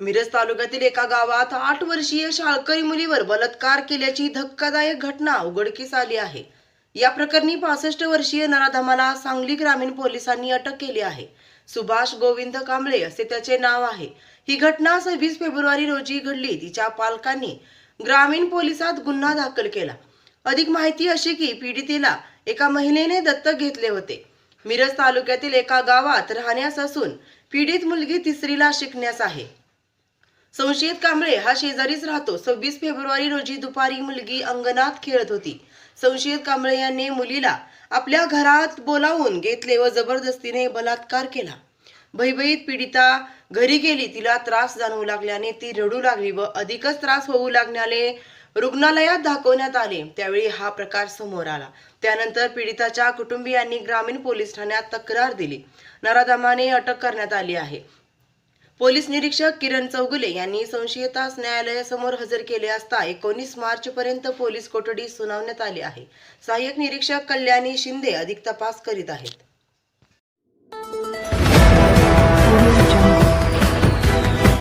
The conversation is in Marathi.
मिरज तालुक्यातील एका गावात आठ वर्षीय शाळकरी मुलीवर बलात्कार केल्याची धक्कादायक घटना उघडकीस आली आहे. या प्रकरणी पासष्ट वर्षीय नराधमाला सांगली ग्रामीण पोलिसांनी अटक केली आहे. सुभाष गोविंद कांबळे असे त्याचे नाव आहे. ही घटना सव्वीस फेब्रुवारी रोजी घडली. तिच्या पालकांनी ग्रामीण पोलिसात गुन्हा दाखल केला. अधिक माहिती अशी की पीडितेला एका महिलेने दत्तक घेतले होते. मिरज तालुक्यातील एका गावात राहण्यास असून पीडित मुलगी तिसरीला शिकण्यास आहे. संशयित कांबळे हा शेजारीच राहतो. सव्वीस फेब्रुवारी रोजी दुपारी मुलगी अंगणात खेळत होती. संशयित कांबळे यांनी मुलीला आपल्या घरात बोलावून घेतले व जबरदस्तीने बलात्कार केला. भयभीत पीडिता घरी गेली तिला त्रास जाणवू लागल्याने ती रडू लागली व अधिकच त्रास होऊ लागल्याने रुग्णालयात दाखवण्यात आले. त्यावेळी हा प्रकार समोर आला. त्यानंतर पीडिताच्या कुटुंबियांनी ग्रामीण पोलीस ठाण्यात तक्रार दिली. नराधमाने अटक करण्यात आली आहे. पोलीस निरीक्षक किरण चौगुले यांनी संशयितास न्यायालयासमोर हजर केले असता एकोणीस मार्च पर्यंत पोलीस कोठडी सुनावण्यात आली आहे. सहाय्यक निरीक्षक कल्याणी शिंदे अधिक तपास करीत आहेत.